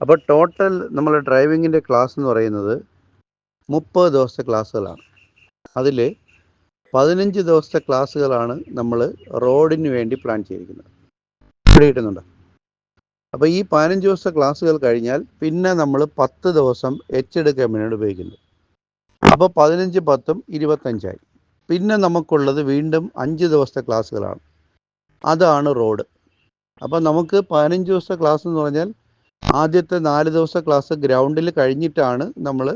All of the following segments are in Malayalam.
അപ്പോൾ ടോട്ടൽ നമ്മൾ ഡ്രൈവിങ്ങിന്റെ ക്ലാസ് എന്ന് പറയുന്നത് മുപ്പത് ദിവസത്തെ ക്ലാസ്സുകളാണ് അതിൽ പതിനഞ്ച് ദിവസത്തെ ക്ലാസ്സുകളാണ് നമ്മൾ റോഡിന് വേണ്ടി പ്ലാൻ ചെയ്തിരിക്കുന്നത്. ഇവിടെ കിട്ടുന്നുണ്ടോ? അപ്പോൾ ഈ പതിനഞ്ച് ദിവസത്തെ ക്ലാസ്സുകൾ കഴിഞ്ഞാൽ പിന്നെ നമ്മൾ പത്ത് ദിവസം എച്ച് എടുക്കാൻ വേണ്ടി ഉപയോഗിക്കുന്നു. അപ്പോൾ പതിനഞ്ച് പത്തും ഇരുപത്തഞ്ചായി. പിന്നെ നമുക്കുള്ളത് വീണ്ടും അഞ്ച് ദിവസത്തെ ക്ലാസ്സുകളാണ് അതാണ് റോഡ് അപ്പോൾ നമുക്ക് പതിനഞ്ച് ദിവസത്തെ ക്ലാസ് എന്ന് പറഞ്ഞാൽ ആദ്യത്തെ നാല് ദിവസത്തെ ക്ലാസ് ഗ്രൗണ്ടിൽ കഴിഞ്ഞിട്ടാണ് നമ്മൾ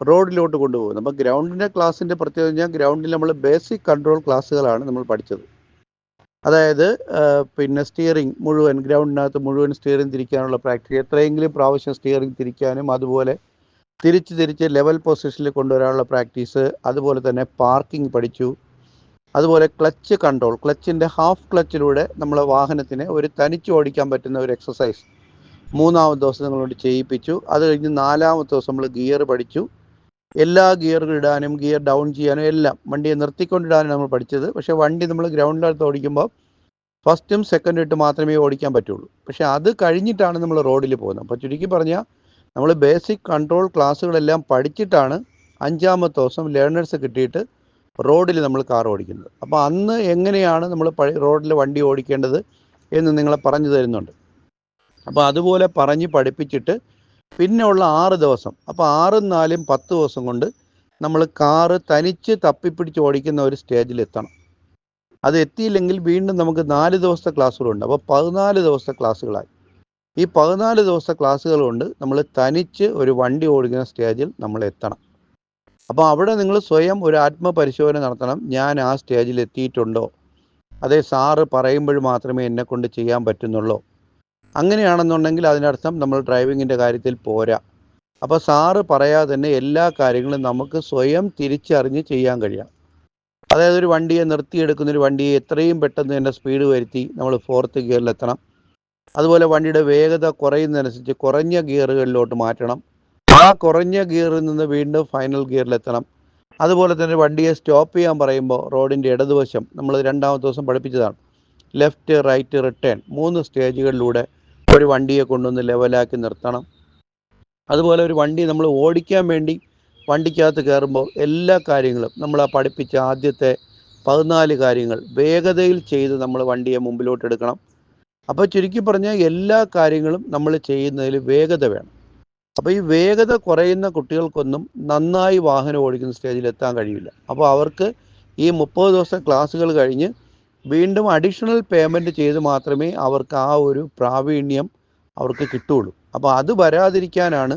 റോഡിലോട്ട് കൊണ്ടുപോകുന്നത്. അപ്പം ഗ്രൗണ്ടിന്റെ ക്ലാസ്സിന്റെ പ്രത്യേകത കഴിഞ്ഞാൽ ഗ്രൗണ്ടിൽ നമ്മൾ ബേസിക് കൺട്രോൾ ക്ലാസ്സുകളാണ് നമ്മൾ പഠിച്ചത്. അതായത് പിന്നെ സ്റ്റിയറിംഗ് മുഴുവൻ ഗ്രൗണ്ടിനകത്ത് മുഴുവൻ സ്റ്റിയറിംഗ് തിരിക്കാനുള്ള പ്രാക്ടീസ് എത്രയെങ്കിലും പ്രാവശ്യം സ്റ്റിയറിംഗ് തിരിക്കാനും അതുപോലെ തിരിച്ച് തിരിച്ച് ലെവൽ പൊസിഷനിൽ കൊണ്ടുവരാനുള്ള പ്രാക്ടീസ് അതുപോലെ തന്നെ പാർക്കിംഗ് പഠിച്ചു. അതുപോലെ ക്ലച്ച് കൺട്രോൾ ക്ലച്ചിന്റെ ഹാഫ് ക്ലച്ചിലൂടെ നമ്മളെ വാഹനത്തിനെ ഒരു തനിച്ച് ഓടിക്കാൻ പറ്റുന്ന ഒരു എക്സസൈസ് മൂന്നാമത്തെ ദിവസം നിങ്ങളോട് ചെയ്യിപ്പിച്ചു. അത് കഴിഞ്ഞ് നാലാമത്തെ ദിവസം നമ്മൾ ഗിയർ പഠിച്ചു. എല്ലാ ഗിയറുകൾ ഇടാനും ഗിയർ ഡൗൺ ചെയ്യാനും എല്ലാം വണ്ടിയെ നിർത്തിക്കൊണ്ടിടാനും നമ്മൾ പഠിച്ചത്. പക്ഷേ വണ്ടി നമ്മൾ ഗ്രൗണ്ടിനകത്ത് ഓടിക്കുമ്പോൾ ഫസ്റ്റും സെക്കൻഡും ഇട്ട് മാത്രമേ ഓടിക്കാൻ പറ്റുള്ളൂ. പക്ഷേ അത് കഴിഞ്ഞിട്ടാണ് നമ്മൾ റോഡിൽ പോകുന്നത്. അപ്പോൾ ചുരുക്കി പറഞ്ഞാൽ നമ്മൾ ബേസിക് കൺട്രോൾ ക്ലാസ്സുകളെല്ലാം പഠിച്ചിട്ടാണ് അഞ്ചാമത്തെ ദിവസം ലേണേഴ്സ് കിട്ടിയിട്ട് റോഡിൽ നമ്മൾ കാർ ഓടിക്കുന്നത്. അപ്പോൾ അന്ന് എങ്ങനെയാണ് നമ്മൾ റോഡിൽ വണ്ടി ഓടിക്കേണ്ടത് എന്ന് നിങ്ങളെ പറഞ്ഞു തരുന്നുണ്ട്. അപ്പോൾ അതുപോലെ പറഞ്ഞ് പഠിപ്പിച്ചിട്ട് പിന്നെയുള്ള ആറ് ദിവസം. അപ്പോൾ ആറും നാലും പത്ത് ദിവസം കൊണ്ട് നമ്മൾ കാറ് തനിച്ച് തപ്പിപ്പിടിച്ച് ഓടിക്കുന്ന ഒരു സ്റ്റേജിൽ എത്തണം. അത് എത്തിയില്ലെങ്കിൽ വീണ്ടും നമുക്ക് നാല് ദിവസത്തെ ക്ലാസ്സുകളുണ്ട്. അപ്പോൾ പതിനാല് ദിവസത്തെ ക്ലാസ്സുകളായി. ഈ പതിനാല് ദിവസത്തെ ക്ലാസ്സുകൾ കൊണ്ട് നമ്മൾ തനിച്ച് ഒരു വണ്ടി ഓടിക്കുന്ന സ്റ്റേജിൽ നമ്മൾ എത്തണം. അപ്പോൾ അവിടെ നിങ്ങൾ സ്വയം ഒരു ആത്മപരിശോധന നടത്തണം. ഞാൻ ആ സ്റ്റേജിൽ എത്തിയിട്ടുണ്ടോ? അതേ സാറ് പറയുമ്പോൾ മാത്രമേ എന്നെ കൊണ്ട് ചെയ്യാൻ പറ്റുന്നുള്ളൂ? അങ്ങനെയാണെന്നുണ്ടെങ്കിൽ അതിനർത്ഥം നമ്മൾ ഡ്രൈവിങ്ങിന്റെ കാര്യത്തിൽ പോരാ. അപ്പോൾ സാറ് പറയാതെ തന്നെ എല്ലാ കാര്യങ്ങളും നമുക്ക് സ്വയം തിരിച്ചറിഞ്ഞ് ചെയ്യാൻ കഴിയണം. അതായത് ഒരു വണ്ടിയെ നിർത്തിയെടുക്കുന്ന ഒരു വണ്ടിയെ എത്രയും പെട്ടെന്ന് തന്നെ സ്പീഡ് വരുത്തി നമ്മൾ ഫോർത്ത് ഗിയറിലെത്തണം അതുപോലെ വണ്ടിയുടെ വേഗത കുറയുന്നതനുസരിച്ച് കുറഞ്ഞ ഗിയറുകളിലോട്ട് മാറ്റണം. ആ കുറഞ്ഞ ഗിയറിൽ നിന്ന് വീണ്ടും ഫൈനൽ ഗിയറിലെത്തണം അതുപോലെ തന്നെ വണ്ടിയെ സ്റ്റോപ്പ് ചെയ്യാൻ പറയുമ്പോൾ റോഡിന്റെ ഇടതുവശം നമ്മൾ രണ്ടാമത്തെ ദിവസം പഠിപ്പിച്ചതാണ്. ലെഫ്റ്റ് റൈറ്റ് റിട്ടേൺ മൂന്ന് സ്റ്റേജുകളിലൂടെ ഒരു വണ്ടിയെ കൊണ്ടുവന്ന് ലെവലാക്കി നിർത്തണം. അതുപോലെ ഒരു വണ്ടി നമ്മൾ ഓടിക്കാൻ വേണ്ടി വണ്ടിക്കകത്ത് കയറുമ്പോൾ എല്ലാ കാര്യങ്ങളും നമ്മൾ ആ പഠിപ്പിച്ച ആദ്യത്തെ പതിനാല് കാര്യങ്ങൾ വേഗതയിൽ ചെയ്ത് നമ്മൾ വണ്ടിയെ മുമ്പിലോട്ട് എടുക്കണം. അപ്പോൾ ചുരുക്കി പറഞ്ഞാൽ എല്ലാ കാര്യങ്ങളും നമ്മൾ ചെയ്യുന്നതിൽ വേഗത വേണം. അപ്പോൾ ഈ വേഗത കുറയുന്ന കുട്ടികൾക്കൊന്നും നന്നായി വാഹനം ഓടിക്കുന്ന സ്റ്റേജിൽ എത്താൻ കഴിയില്ല. അപ്പോൾ അവർക്ക് ഈ മുപ്പത് ദിവസം ക്ലാസ്സുകൾ കഴിഞ്ഞ് വീണ്ടും അഡീഷണൽ പേയ്മെന്റ് ചെയ്ത് മാത്രമേ അവർക്ക് ആ ഒരു പ്രാവീണ്യം അവർക്ക് കിട്ടുകയുള്ളൂ. അപ്പോൾ അത് വരാതിരിക്കാനാണ്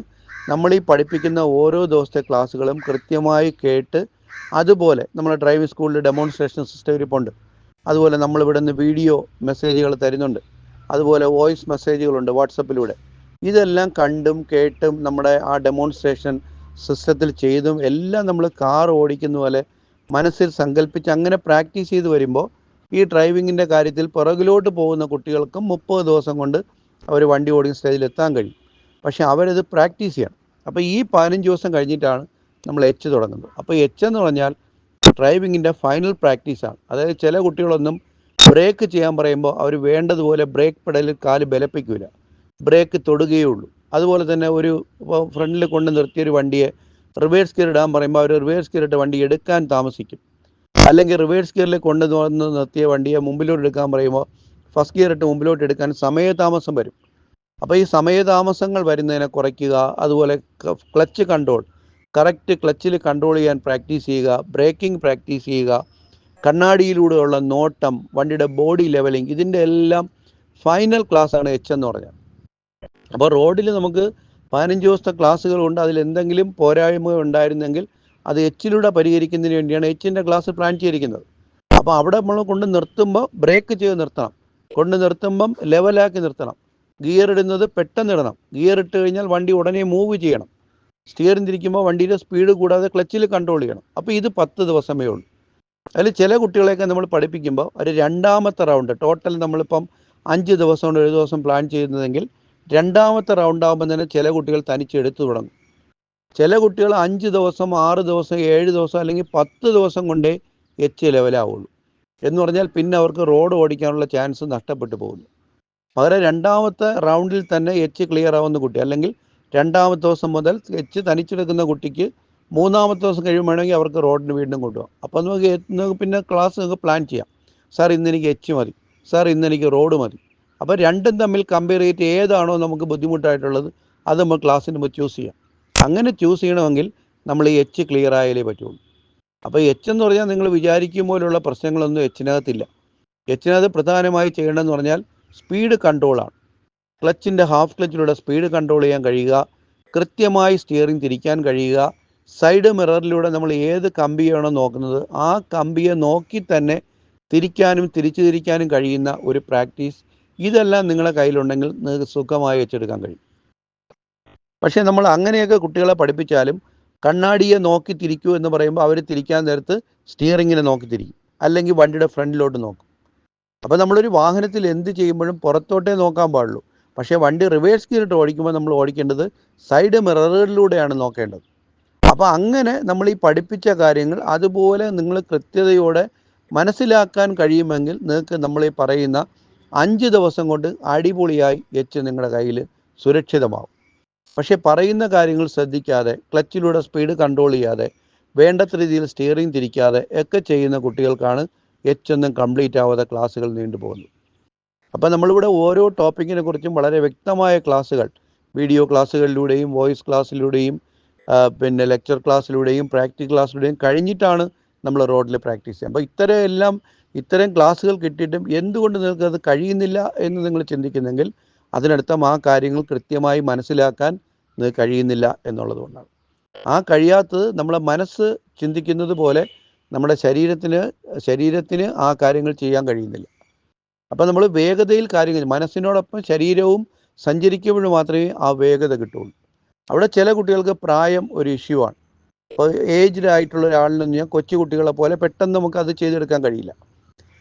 നമ്മൾ ഈ പഠിപ്പിക്കുന്ന ഓരോ ദിവസത്തെ ക്ലാസ്സുകളും കൃത്യമായി കേട്ട് അതുപോലെ നമ്മുടെ ഡ്രൈവിംഗ് സ്കൂളിൽ ഡെമോൺസ്ട്രേഷൻ സിസ്റ്റം ഇരിപ്പുണ്ട് അതുപോലെ നമ്മൾ ഇവിടെ നിന്ന് വീഡിയോ മെസ്സേജുകൾ തരുന്നുണ്ട്. അതുപോലെ വോയിസ് മെസ്സേജുകളുണ്ട് വാട്സപ്പിലൂടെ ഇതെല്ലാം കണ്ടും കേട്ടും നമ്മുടെ ആ ഡെമോൺസ്ട്രേഷൻ സിസ്റ്റത്തിൽ ചെയ്തും എല്ലാം നമ്മൾ കാർ ഓടിക്കുന്ന പോലെ മനസ്സിൽ സങ്കല്പിച്ച് അങ്ങനെ പ്രാക്ടീസ് ചെയ്ത് വരുമ്പോൾ ഈ ഡ്രൈവിങ്ങിന്റെ കാര്യത്തിൽ പുറകിലോട്ട് പോകുന്ന കുട്ടികൾക്കും മുപ്പത് ദിവസം കൊണ്ട് അവർ വണ്ടി ഓടിക്കുന്ന സ്റ്റേജിൽ എത്താൻ കഴിയും. പക്ഷേ അവരത് പ്രാക്ടീസ് ചെയ്യണം. അപ്പോൾ ഈ പതിനഞ്ച് ദിവസം കഴിഞ്ഞിട്ടാണ് നമ്മൾ എച്ച് തുടങ്ങുന്നത്. അപ്പോൾ എച്ച് എന്ന് പറഞ്ഞാൽ ഡ്രൈവിങ്ങിന്റെ ഫൈനൽ പ്രാക്ടീസാണ് അതായത് ചില കുട്ടികളൊന്നും ബ്രേക്ക് ചെയ്യാൻ പറയുമ്പോൾ അവർ വേണ്ടതുപോലെ ബ്രേക്ക് പെടലിൽ കാൽ ബലപ്പിക്കില്ല ബ്രേക്ക് തൊടുകയേ ഉള്ളൂ. അതുപോലെ തന്നെ ഒരു ഫ്രണ്ടിൽ കൊണ്ട് നിർത്തിയൊരു വണ്ടിയെ റിവേഴ്സ് ഗിയർ ഇടാൻ പറയുമ്പോൾ അവർ റിവേഴ്സ് ഗിയർ വണ്ടി എടുക്കാൻ താമസിക്കും. അല്ലെങ്കിൽ റിവേഴ്സ് ഗിയറിൽ കൊണ്ടുവന്ന് നിർത്തിയ വണ്ടിയെ മുമ്പിലോട്ട് എടുക്കാൻ പറയുമ്പോൾ ഫസ്റ്റ് ഗിയർ ഇട്ട് മുമ്പിലോട്ട് എടുക്കാൻ സമയതാമസം വരും. അപ്പോൾ ഈ സമയതാമസങ്ങൾ വരുന്നതിനെ കുറയ്ക്കുക അതുപോലെ ക്ലച്ച് കൺട്രോൾ കറക്റ്റ് ക്ലച്ചിൽ കൺട്രോൾ ചെയ്യാൻ പ്രാക്ടീസ് ചെയ്യുക ബ്രേക്കിംഗ് പ്രാക്ടീസ് ചെയ്യുക കണ്ണാടിയിലൂടെയുള്ള നോട്ടം വണ്ടിയുടെ ബോഡി ലെവലിംഗ് ഇതിന്റെ എല്ലാം ഫൈനൽ ആണ് എച്ച് എന്ന് പറഞ്ഞാൽ. അപ്പോൾ റോഡിൽ നമുക്ക് പതിനഞ്ച് ദിവസത്തെ ക്ലാസ്സുകളുണ്ട് അതിൽ എന്തെങ്കിലും പോരായ്മ ഉണ്ടായിരുന്നെങ്കിൽ അത് എച്ചിലൂടെ പരിഹരിക്കുന്നതിന് വേണ്ടിയാണ് എച്ചിന്റെ ക്ലാസ് പ്ലാൻ ചെയ്തിരിക്കുന്നത്. അപ്പോൾ അവിടെ നമ്മൾ കൊണ്ട് നിർത്തുമ്പോൾ ബ്രേക്ക് ചെയ്ത് നിർത്തണം. കൊണ്ട് നിർത്തുമ്പം ലെവലാക്കി നിർത്തണം. ഗിയർ ഇടുന്നത് പെട്ടെന്ന് ഇടണം. ഗിയർ ഇട്ട് കഴിഞ്ഞാൽ വണ്ടി ഉടനെ മൂവ് ചെയ്യണം. സ്റ്റിയറിംഗ് തിരിക്കുമ്പോൾ വണ്ടിയുടെ സ്പീഡ് കൂടാതെ ക്ലച്ചിൽ കൺട്രോൾ ചെയ്യണം. അപ്പോൾ ഇത് പത്ത് ദിവസമേ ഉള്ളൂ. അതിൽ ചില കുട്ടികളെയൊക്കെ നമ്മൾ പഠിപ്പിക്കുമ്പോൾ ഒരു രണ്ടാമത്തെ റൗണ്ട് ടോട്ടൽ നമ്മളിപ്പം അഞ്ച് ദിവസം കൊണ്ട് ഒരു ദിവസം പ്ലാൻ ചെയ്യുന്നതെങ്കിൽ രണ്ടാമത്തെ റൗണ്ട് ആകുമ്പോൾ തന്നെ ചില കുട്ടികൾ തനിച്ച് എടുത്തു തുടങ്ങും. ചില കുട്ടികൾ അഞ്ച് ദിവസം ആറ് ദിവസം ഏഴ് ദിവസം അല്ലെങ്കിൽ പത്ത് ദിവസം കൊണ്ടേ എച്ച് ലെവലാവുള്ളൂ എന്ന് പറഞ്ഞാൽ പിന്നെ അവർക്ക് റോഡ് ഓടിക്കാനുള്ള ചാൻസ് നഷ്ടപ്പെട്ടു പോകുന്നു. പകരം രണ്ടാമത്തെ റൗണ്ടിൽ തന്നെ എച്ച് ക്ലിയർ ആവുന്ന കുട്ടി അല്ലെങ്കിൽ രണ്ടാമത്തെ ദിവസം മുതൽ എച്ച് തനിച്ചെടുക്കുന്ന കുട്ടിക്ക് മൂന്നാമത്തെ ദിവസം കഴിയുമ്പോഴെങ്കിൽ അവർക്ക് റോഡിന് വീണ്ടും കൊണ്ടുപോകാം. അപ്പോൾ നമുക്ക് നമുക്ക് പിന്നെ ക്ലാസ് നമുക്ക് പ്ലാൻ ചെയ്യാം. സാർ ഇന്ന് എനിക്ക് എച്ച് മതി. സാർ ഇന്ന് എനിക്ക് റോഡ് മതി. അപ്പോൾ രണ്ടും തമ്മിൽ കമ്പയർ ചെയ്തിട്ട് ഏതാണോ നമുക്ക് ബുദ്ധിമുട്ടായിട്ടുള്ളത് അത് നമ്മൾ ക്ലാസ്സിന് ചൂസ് ചെയ്യാം. അങ്ങനെ ചൂസ് ചെയ്യണമെങ്കിൽ നമ്മൾ ഈ എച്ച് ക്ലിയർ ആയാലേ പറ്റുള്ളൂ. അപ്പോൾ എച്ച് എന്ന് പറഞ്ഞാൽ നിങ്ങൾ വിചാരിക്കും പോലുള്ള പ്രശ്നങ്ങളൊന്നും എച്ചിനകത്തില്ല എച്ചിനകത്ത് പ്രധാനമായി ചെയ്യേണ്ടതെന്ന് പറഞ്ഞാൽ സ്പീഡ് കൺട്രോളാണ് ക്ലച്ചിന്റെ ഹാഫ് ക്ലച്ചിലൂടെ സ്പീഡ് കൺട്രോൾ ചെയ്യാൻ കഴിയുക കൃത്യമായി സ്റ്റിയറിംഗ് തിരിക്കാൻ കഴിയുക സൈഡ് മിററിലൂടെ നമ്മൾ ഏത് കമ്പിയാണോ നോക്കുന്നത് ആ കമ്പിയെ നോക്കി തന്നെ തിരിക്കാനും തിരിച്ചു തിരിക്കാനും കഴിയുന്ന ഒരു പ്രാക്ടീസ് ഇതെല്ലാം നിങ്ങളുടെ കയ്യിലുണ്ടെങ്കിൽ നിങ്ങൾക്ക് സുഖമായി വെച്ചെടുക്കാൻ കഴിയും. പക്ഷേ നമ്മൾ അങ്ങനെയൊക്കെ കുട്ടികളെ പഠിപ്പിച്ചാലും കണ്ണാടിയെ നോക്കി തിരിക്കൂ എന്ന് പറയുമ്പോൾ അവർ തിരിക്കാൻ നേരത്ത് സ്റ്റിയറിങ്ങിനെ നോക്കി തിരിക്കും. അല്ലെങ്കിൽ വണ്ടിയുടെ ഫ്രണ്ടിലോട്ട് നോക്കും. അപ്പോൾ നമ്മളൊരു വാഹനത്തിൽ എന്ത് ചെയ്യുമ്പോഴും പുറത്തോട്ടേ നോക്കാൻ പാടുള്ളൂ. പക്ഷേ വണ്ടി റിവേഴ്സ് ഗിയറിട്ട് ഓടിക്കുമ്പോൾ നമ്മൾ ഓടിക്കേണ്ടത് സൈഡ് മിററുകളിലൂടെയാണ് നോക്കേണ്ടത്. അപ്പോൾ അങ്ങനെ നമ്മൾ ഈ പഠിപ്പിച്ച കാര്യങ്ങൾ അതുപോലെ നിങ്ങൾ കൃത്യതയോടെ മനസ്സിലാക്കാൻ കഴിയുമെങ്കിൽ നിങ്ങൾക്ക് നമ്മൾ ഈ പറയുന്ന അഞ്ച് ദിവസം കൊണ്ട് അടിപൊളിയായി എച്ച് നിങ്ങളുടെ കയ്യിൽ സുരക്ഷിതമാവും. പക്ഷേ പറയുന്ന കാര്യങ്ങൾ ശ്രദ്ധിക്കാതെ ക്ലച്ചിലൂടെ സ്പീഡ് കൺട്രോൾ ചെയ്യാതെ വേണ്ടത്ര രീതിയിൽ സ്റ്റിയറിംഗ് തിരിക്കാതെ ഒക്കെ ചെയ്യുന്ന കുട്ടികൾക്കാണ് എച്ച് ഒന്നും കംപ്ലീറ്റ് ആവാതെ ക്ലാസ്സുകൾ നീണ്ടുപോകുന്നത് അപ്പോൾ നമ്മളിവിടെ ഓരോ ടോപ്പിക്കിനെ കുറിച്ചും വളരെ വ്യക്തമായ ക്ലാസ്സുകൾ വീഡിയോ ക്ലാസ്സുകളിലൂടെയും വോയിസ് ക്ലാസ്സിലൂടെയും പിന്നെ ലെക്ചർ ക്ലാസ്സിലൂടെയും പ്രാക്ടിക്കൽ ക്ലാസ്സിലൂടെയും കഴിഞ്ഞിട്ടാണ് നമ്മൾ റോഡിൽ പ്രാക്ടീസ് ചെയ്യുക. അപ്പോൾ ഇത്തരം എല്ലാം ഇത്തരം ക്ലാസ്സുകൾ കിട്ടിയിട്ടും എന്തുകൊണ്ട് നിങ്ങൾക്ക് അത് കഴിയുന്നില്ല എന്ന് നിങ്ങൾ ചിന്തിക്കുന്നെങ്കിൽ അതിനർത്ഥം ആ കാര്യങ്ങൾ കൃത്യമായി മനസ്സിലാക്കാൻ കഴിയുന്നില്ല എന്നുള്ളതുകൊണ്ടാണ് ആ കഴിയാത്തത് നമ്മളെ മനസ്സ് ചിന്തിക്കുന്നത് പോലെ നമ്മുടെ ശരീരത്തിന് ശരീരത്തിന് ആ കാര്യങ്ങൾ ചെയ്യാൻ കഴിയുന്നില്ല. അപ്പം നമ്മൾ വേഗതയിൽ കാര്യങ്ങൾ മനസ്സിനോടൊപ്പം ശരീരവും സഞ്ചരിക്കുമ്പോൾ മാത്രമേ ആ വേഗത കിട്ടുള്ളൂ. അവിടെ ചില കുട്ടികൾക്ക് പ്രായം ഒരു ഇഷ്യൂ ആണ്. അപ്പോൾ ഏജ്ഡ് ആയിട്ടുള്ള ഒരാളിൽ ഞാൻ കൊച്ചു കുട്ടികളെ പോലെ പെട്ടെന്ന് നമുക്ക് അത് ചെയ്തെടുക്കാൻ കഴിയില്ല.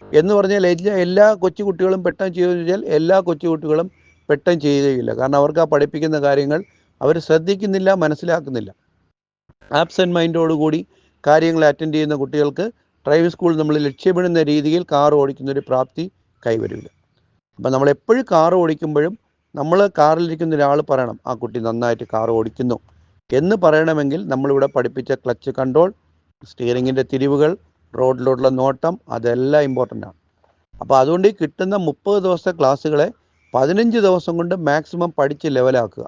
എന്ന് പറഞ്ഞാൽ എല്ലാ കൊച്ചു കുട്ടികളും പെട്ടെന്ന് ചെയ്തു വെച്ചാൽ എല്ലാ കൊച്ചു കുട്ടികളും പെട്ടെന്ന് ചെയ്യുകയില്ല. കാരണം അവർക്ക് ആ പഠിപ്പിക്കുന്ന കാര്യങ്ങൾ അവർ ശ്രദ്ധിക്കുന്നില്ല മനസ്സിലാക്കുന്നില്ല. ആബ്സെന്റ് മൈൻഡോടുകൂടി കാര്യങ്ങൾ അറ്റൻഡ് ചെയ്യുന്ന കുട്ടികൾക്ക് ഡ്രൈവിംഗ് സ്കൂൾ നമ്മൾ ലക്ഷ്യമിടുന്ന രീതിയിൽ കാർ ഓടിക്കുന്ന ഒരു പ്രാപ്തി കൈവരില്ല. അപ്പം നമ്മൾ എപ്പോഴും കാർ ഓടിക്കുമ്പോഴും നമ്മൾ കാറിലിരിക്കുന്ന ഒരാൾ പറയണം ആ കുട്ടി നന്നായിട്ട് കാർ ഓടിക്കുന്നു എന്ന് പറയണമെങ്കിൽ നമ്മളിവിടെ പഠിപ്പിച്ച ക്ലച്ച് കൺട്രോൾ സ്റ്റിയറിങ്ങിന്റെ തിരിവുകൾ റോഡിലോട്ടുള്ള നോട്ടം അതെല്ലാം ഇമ്പോർട്ടന്റ് ആണ്. അപ്പോൾ അതുകൊണ്ട് ഈ കിട്ടുന്ന മുപ്പത് ദിവസത്തെ ക്ലാസ്സുകളെ പതിനഞ്ച് ദിവസം കൊണ്ട് മാക്സിമം പഠിച്ച് ലെവലാക്കുക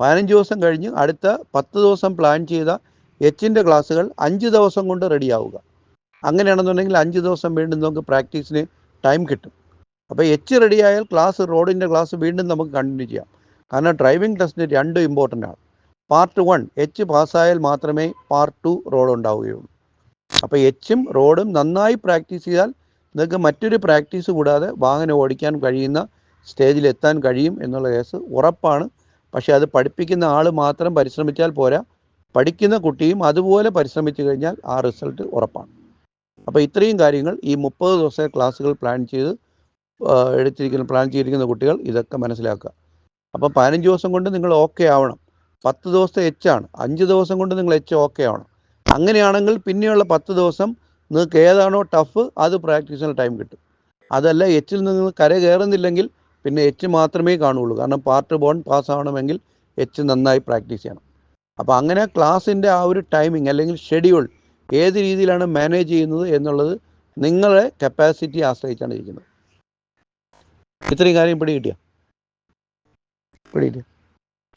പതിനഞ്ച് ദിവസം കഴിഞ്ഞ് അടുത്ത പത്ത് ദിവസം പ്ലാൻ ചെയ്ത എച്ചിന്റെ ക്ലാസ്സുകൾ അഞ്ച് ദിവസം കൊണ്ട് റെഡിയാവുക അങ്ങനെയാണെന്നുണ്ടെങ്കിൽ അഞ്ച് ദിവസം വീണ്ടും നമുക്ക് പ്രാക്ടീസിന് ടൈം കിട്ടും. അപ്പോൾ എച്ച് റെഡിയായാൽ ക്ലാസ് റോഡിന്റെ ക്ലാസ് വീണ്ടും നമുക്ക് കണ്ടിന്യൂ ചെയ്യാം. കാരണം ഡ്രൈവിംഗ് ടെസ്റ്റിന് രണ്ടും ഇമ്പോർട്ടന്റ് ആണ്. പാർട്ട് വൺ എച്ച് പാസ്സായാൽ മാത്രമേ പാർട്ട് ടു റോഡ് ഉണ്ടാവുകയുള്ളൂ. അപ്പോൾ എച്ചും റോഡും നന്നായി പ്രാക്ടീസ് ചെയ്താൽ നിങ്ങൾക്ക് മറ്റൊരു പ്രാക്ടീസ് കൂടാതെ വാഹനം ഓടിക്കാൻ കഴിയുന്ന സ്റ്റേജിൽ എത്താൻ കഴിയും എന്നുള്ള കേസ് ഉറപ്പാണ്. പക്ഷേ അത് പഠിപ്പിക്കുന്ന ആൾ മാത്രം പരിശ്രമിച്ചാൽ പോരാ. പഠിക്കുന്ന കുട്ടിയും അതുപോലെ പരിശ്രമിച്ചു കഴിഞ്ഞാൽ ആ റിസൾട്ട് ഉറപ്പാണ്. അപ്പോൾ ഇത്രയും കാര്യങ്ങൾ ഈ മുപ്പത് ദിവസത്തെ ക്ലാസ്സുകൾ പ്ലാൻ ചെയ്ത് എടുത്തിരിക്കുന്ന പ്ലാൻ ചെയ്തിരിക്കുന്ന കുട്ടികൾ ഇതൊക്കെ മനസ്സിലാക്കുക. അപ്പോൾ പതിനഞ്ച് ദിവസം കൊണ്ട് നിങ്ങൾ ഓക്കെ ആവണം. പത്ത് ദിവസത്തെ എച്ച് ആണ്. അഞ്ച് ദിവസം കൊണ്ട് നിങ്ങൾ എച്ച് ഓക്കെ ആവണം. അങ്ങനെയാണെങ്കിൽ പിന്നെയുള്ള പത്ത് ദിവസം നിങ്ങൾക്ക് ഏതാണോ ടഫ് അത് പ്രാക്ടീസിന് ടൈം കിട്ടും. അതല്ല എച്ചിൽ നിങ്ങൾ കര കയറുന്നില്ലെങ്കിൽ പിന്നെ എച്ച് മാത്രമേ കാണുള്ളൂ കാരണം പാർട്ട് ബോൺ പാസ് ആവണമെങ്കിൽ എച്ച് നന്നായി പ്രാക്ടീസ് ചെയ്യണം. അപ്പോൾ അങ്ങനെ ക്ലാസ്സിന്റെ ആ ഒരു ടൈമിംഗ് അല്ലെങ്കിൽ ഷെഡ്യൂൾ ഏത് രീതിയിലാണ് മാനേജ് ചെയ്യുന്നത് എന്നുള്ളത് നിങ്ങളെ കപ്പാസിറ്റി ആശ്രയിച്ചാണ് ഇരിക്കുന്നത്. ഇത്രയും കാര്യം പിടി കിട്ടിയ? പിടി